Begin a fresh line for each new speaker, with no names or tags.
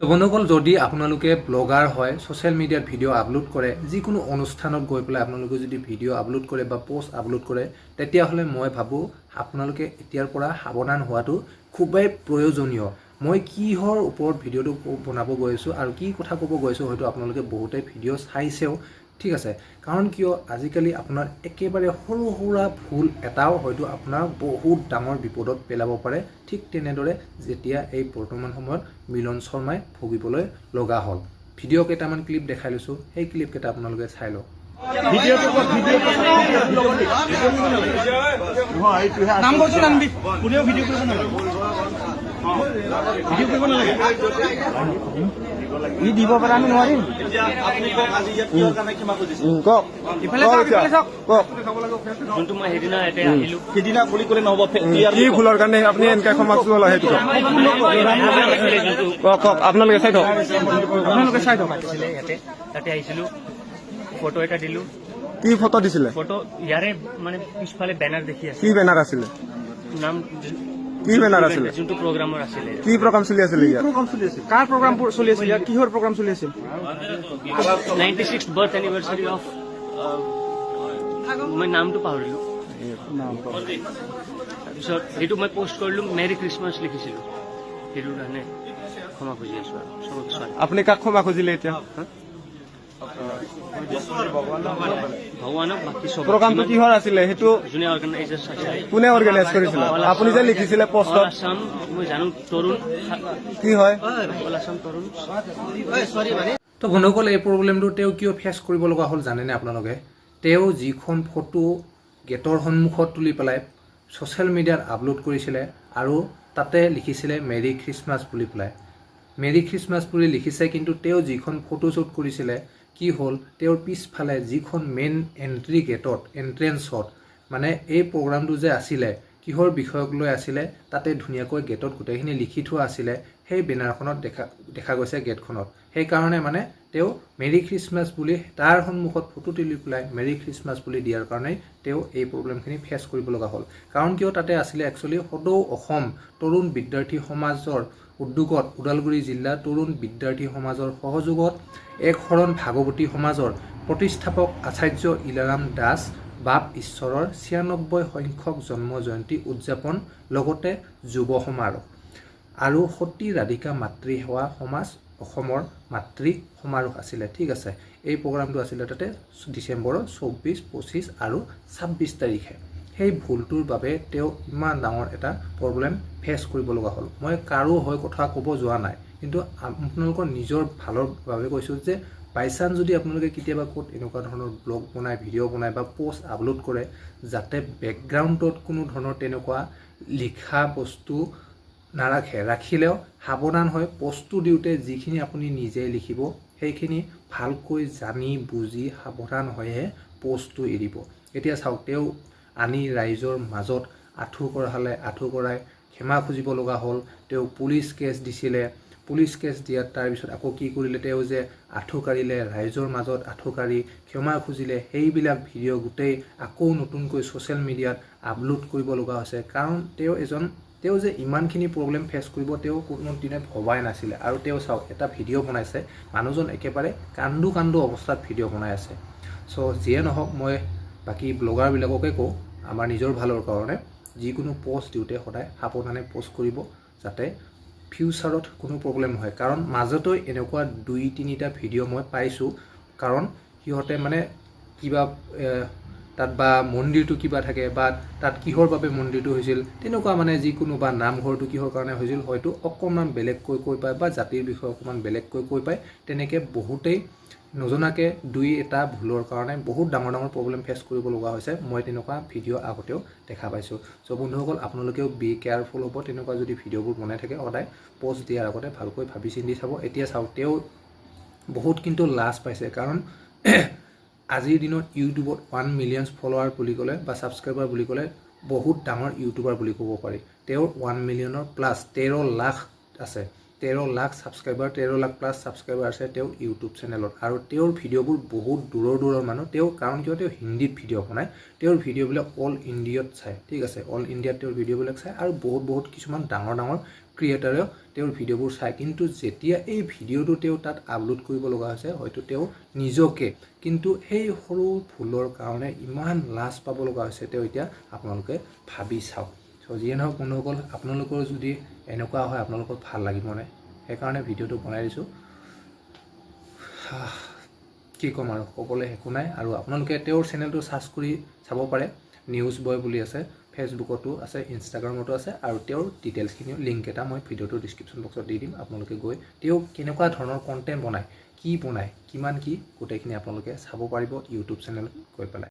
তো বন্ধুসকল, যদি আপোনালোকে ব্লগাৰ হয় ছ'চিয়েল মিডিয়াত ভিডিঅ' আপলোড কৰে, যিকোনো অনুষ্ঠানত গৈ পেলাই আপোনালোকে যদি ভিডিঅ' আপলোড কৰে বা পষ্ট আপলোড কৰে, তেতিয়াহ'লে মই ভাবোঁ আপোনালোকে এতিয়াৰ পৰা সাৱধান হোৱাটো খুবেই প্ৰয়োজনীয়। মই কিহৰ ওপৰত ভিডিঅ'টো বনাব গৈ আছোঁ আৰু কি কথা ক'ব গৈ আছোঁ হয়তো আপোনালোকে বহুতে ভিডিঅ' চাইছেও। ঠিক আছে? কাৰণ কিয়, আজিকালি আপোনাৰ একেবাৰে সৰু সুৰা ভুল এটাও হয়তো আপোনাৰ বহুত ডাঙৰ বিপদত পেলাব পাৰে। ঠিক তেনেদৰে যেতিয়া এই বৰ্তমান সময়ত মিলন শৰ্মাই ভুগিবলৈ লগা হ'ল। ভিডিঅ' কেইটামান ক্লিপ দেখাই লৈছোঁ। সেই ক্লিপকেইটা আপোনালোকে চাই লওক।
ভিডিঅ' ই দিব পাৰে আমি নোৱাৰিম। কওক সিদিনা বুলি ক'লে নহ'ব
কি ভুলৰ কাৰণে আপুনি এনেকে ক্ষমা লাগে সেইটো? কওক। কওক আপোনালোকে চাই থওক।
আপোনালোকে চাই থওক।
আছিলে ইয়াতে তাতে আহিছিলো। ফটো এটা দিলো।
কি ফটো দিছিলে?
ফটো ইয়াৰে মানে পিছফালে বেনাৰ দেখি আছে
কি বেনাৰ আছিলে?
নাম
কি বেনাৰ আছিলে?
যোনটো প্ৰগ্ৰামৰ আছিলে।
কি প্ৰগ্ৰাম চলি আছিলে ইয়াত?
প্ৰগ্ৰাম চলি আছিল? কাৰ প্ৰগ্ৰাম চলি আছিল ইয়াত? কিহৰ প্ৰগ্ৰাম চলি আছিল?
Ninety six birth anniversary of মই নামটো পাহৰিলো। তাৰপিছত সেইটো মই পষ্ট কৰিলো মেৰী খ্ৰীষ্টমাছ লিখিছিলো। সেইটোৰ কাৰণে ক্ষমা খুজি আছো আৰু। চবকে
আপুনি কাক ক্ষমা খুজিলে এতিয়া? প্ৰগ্ৰামটো কিহৰ আছিলে? সেইটো
যোনে অৰ্গেনাইজাৰ চাইছে।
কোনে অৰ্গেনাইজ কৰিছিলে? আপুনি যে লিখিছিলে পষ্টত
আছাম মই জানো তৰুণ
কি হয়?
তো বন্ধুসকল এই প্ৰব্লেমটো তেওঁ কিয় ফেচ কৰিব লগা হ'ল জানেনে আপোনালোকে? তেওঁ যিখন ফটো গেটৰ সন্মুখত তুলি পেলাই ছ'চিয়েল মিডিয়াত আপলোড কৰিছিলে আৰু তাতে লিখিছিলে মেৰী খ্ৰীষ্টমাছ বুলি পেলাই। মেৰী খ্ৰীষ্টমাছ বুলি লিখিছে কিন্তু তেওঁ যিখন ফটোশ্বুট কৰিছিলে কি হ'ল? তেওঁৰ পিছফালে যিখন মেইন এণ্ট্ৰি গেটত এণ্ট্ৰেঞ্চত মানে এই প্ৰগ্ৰামটো যে আছিলে, কিহৰ বিষয়ক লৈ আছিলে, তাতে ধুনীয়াকৈ গেটত গোটেইখিনি লিখি থোৱা আছিলে। সেই বেনাৰখনত দেখা দেখা গৈছে গেটখনত। সেইকাৰণে মানে তেওঁ মেৰী খ্ৰীষ্টমাছ বুলি তাৰ সন্মুখত ফটো তুলি পেলাই মেৰী খ্ৰীষ্টমাছ বুলি দিয়াৰ কাৰণেই তেওঁ এই প্ৰব্লেমখিনি ফেচ কৰিব লগা হ'ল। কাৰণ কিয় তাতে আছিলে একচুৱেলি সদৌ অসম তৰুণ বিদ্যাৰ্থী সমাজৰ উদ্যোগত ওদালগুৰি জিলা তৰুণ বিদ্যাৰ্থী সমাজৰ সহযোগত এক শৰণ ভাগৱতী সমাজৰ প্ৰতিষ্ঠাপক আচাৰ্য ইলাৰাম দাস বাপ ঈশ্বৰৰ ছিয়ানব্বৈ সংখ্যক জন্ম জয়ন্তী উদযাপন লগতে যুৱ সমাৰোহ। আৰু সতী ৰাধিকা মাতৃ সেৱা সমাজ অসমৰ মাতৃ সমাৰোহ আছিলে, ঠিক আছে? এই প্ৰগ্ৰামটো আছিলে তাতে ডিচেম্বৰৰ চৌব্বিছ, পঁচিছ আৰু ছাব্বিছ তাৰিখে। সেই ভুলটোৰ বাবে তেওঁ ইমান ডাঙৰ এটা প্ৰব্লেম ফেচ কৰিব লগা হ'ল। মই কাৰো হৈ কথা ক'ব যোৱা নাই, কিন্তু আপোনালোকৰ নিজৰ ভালৰ বাবে কৈছোঁ যে বাইচান্স যদি আপোনালোকে কেতিয়াবা ক'ত এনেকুৱা ধৰণৰ ব্লগ বনাই ভিডিঅ' বনাই বা পষ্ট আপলোড কৰে, যাতে বেকগ্ৰাউণ্ডত কোনো ধৰণৰ তেনেকুৱা লিখা বস্তু নাৰাখে। ৰাখিলেও সাৱধান হৈ পষ্টটো দিওঁতে যিখিনি আপুনি নিজে লিখিব, সেইখিনি ভালকৈ জানি, বুজি সাৱধান হৈহে পষ্টটো এৰিব। এতিয়া চাওক, তেওঁ আনি ৰাইজৰ মাজত আঁঠু কৰালে আঁঠু কৰাই ক্ষমা খুজিব লগা হ'ল। তেওঁ পুলিচ কেছ দিছিলে। পুলিচ কেছ দিয়াত তাৰপিছত আকৌ কি কৰিলে, তেওঁ যে আঁঠু কাঢ়িলে, ৰাইজৰ মাজত আঁঠু কাঢ়ি ক্ষমা খুজিলে, সেইবিলাক ভিডিঅ' গোটেই আকৌ নতুনকৈ ছ'চিয়েল মিডিয়াত আপলোড কৰিব লগা হৈছে। কাৰণ তেওঁ এজন তেওঁ যে ইমানখিনি প্ৰব্লেম ফেচ কৰিব, তেওঁ কোনোদিনে ভবাই নাছিলে। আৰু তেওঁ চাওক, এটা ভিডিঅ' বনাইছে, মানুহজন একেবাৰে কান্দো কান্দো অৱস্থাত ভিডিঅ' বনাই আছে। চ' যিয়ে নহওক, মই বাকী ব্লগাৰবিলাককে কওঁ, আমাৰ নিজৰ ভালৰ কাৰণে, যিকোনো পষ্ট দিওঁতে সদায় সাৱধানে পষ্ট কৰিব, যাতে ফিউচাৰত কোনো প্ৰব্লেম নহয়। কাৰণ, মাজতো এনেকুৱা দুই, তিনিটা ভিডিঅ' মই পাইছোঁ। কাৰণ, সিহঁতে মানে কিবা তাত বা মন্দিৰটো কিবা থাকে বা তাত কিহৰ বাবে মন্দিৰটো হৈছিল, তেনেকুৱা মানে যিকোনো বা নামঘৰটো কিহৰ কাৰণে হৈছিল, হয়তো অকণমান বেলেগকৈ কৈ পায় বা জাতিৰ বিষয়ে অকণমান বেলেগকৈ কৈ পায়, তেনেকৈ বহুতেই নজনাকৈ দুই এটা ভুলৰ কাৰণে বহুত ডাঙৰ ডাঙৰ প্ৰব্লেম ফেচ কৰিব লগা হৈছে। মই তেনেকুৱা ভিডিঅ' আগতেও দেখা পাইছোঁ। চ' বন্ধুসকল, আপোনালোকেও বি কেয়াৰফুল হ'ব। তেনেকুৱা যদি ভিডিঅ'বোৰ বনাই থাকে, সদায় পষ্ট দিয়াৰ আগতে ভালকৈ ভাবি চিন্তি চাব। এতিয়া চাওক তেওঁ বহুত কিন্তু লাজ পাইছে। কাৰণ আজিৰ দিনত ইউটিউবত ওৱান মিলিয়নছ ফলোৱাৰ বুলি ক'লে বা ছাবস্ক্ৰাইবাৰ বুলি ক'লে বহুত ডাঙৰ ইউটিউবাৰ বুলি ক'ব পাৰি। তেওঁৰ ওৱান মিলিয়নৰ প্লাছ তেৰ লাখ আছে। তেৰ লাখ ছাবস্ক্ৰাইবাৰ তেৰ লাখ প্লাছ ছাবস্ক্ৰাইবাৰ আছে তেওঁৰ ইউটিউব চেনেলত আৰু তেওঁৰ ভিডিঅ'বোৰ বহুত দূৰৰ দূৰৰ মানুহ। তেওঁ কাৰণ কিয়? তেওঁ হিন্দীত ভিডিঅ' বনায়। তেওঁৰ ভিডিঅ'বিলাক অল ইণ্ডিয়াত চায়। ঠিক আছে অল ইণ্ডিয়াত তেওঁৰ ভিডিঅ'বিলাক চায় আৰু বহুত বহুত কিছুমান ডাঙৰ ডাঙৰ ক্ৰিয়েটাৰেও তেওঁৰ ভিডিঅ'বোৰ চায়। কিন্তু যেতিয়া এই ভিডিঅ'টো তেওঁ তাত আপলোড কৰিব লগা হৈছে, হয়তো তেওঁ নিজকে, কিন্তু সেই সৰু ভুলৰ কাৰণে ইমান লাজ পাব লগা হৈছে তেওঁ এতিয়া আপোনালোকে ভাবি চাওক। চ' যিয়ে নহওক বন্ধুসকল আপোনালোকৰ যদি এনেকুৱা হয়, আপোনালোকৰ ভালো লাগিব নে? সেইকাৰণে ভিডিঅ'টো বনাই দিছোঁ। কি ক'ম আৰু, ক'বলৈ একো নাই। আৰু আপোনালোকে তেওঁৰ চেনেলটো ছাৰ্চ কৰি চাব পাৰে। নিউজ বয় বুলি আছে, ফেচবুকতো আছে, ইনষ্টাগ্ৰামতো আছে, আৰু তেওঁৰ ডিটেইলছখিনি লিংক এটা মই ভিডিঅ'টোৰ ডিছক্ৰিপশ্যন বক্সত দি দিম। আপোনালোকে গৈ তেওঁ কেনেকুৱা ধৰণৰ কণ্টেণ্ট বনায়, কি বনায়, কিমান কি, গোটেইখিনি আপোনালোকে চাব পাৰিব ইউটিউব চেনেলত গৈ পেলাই।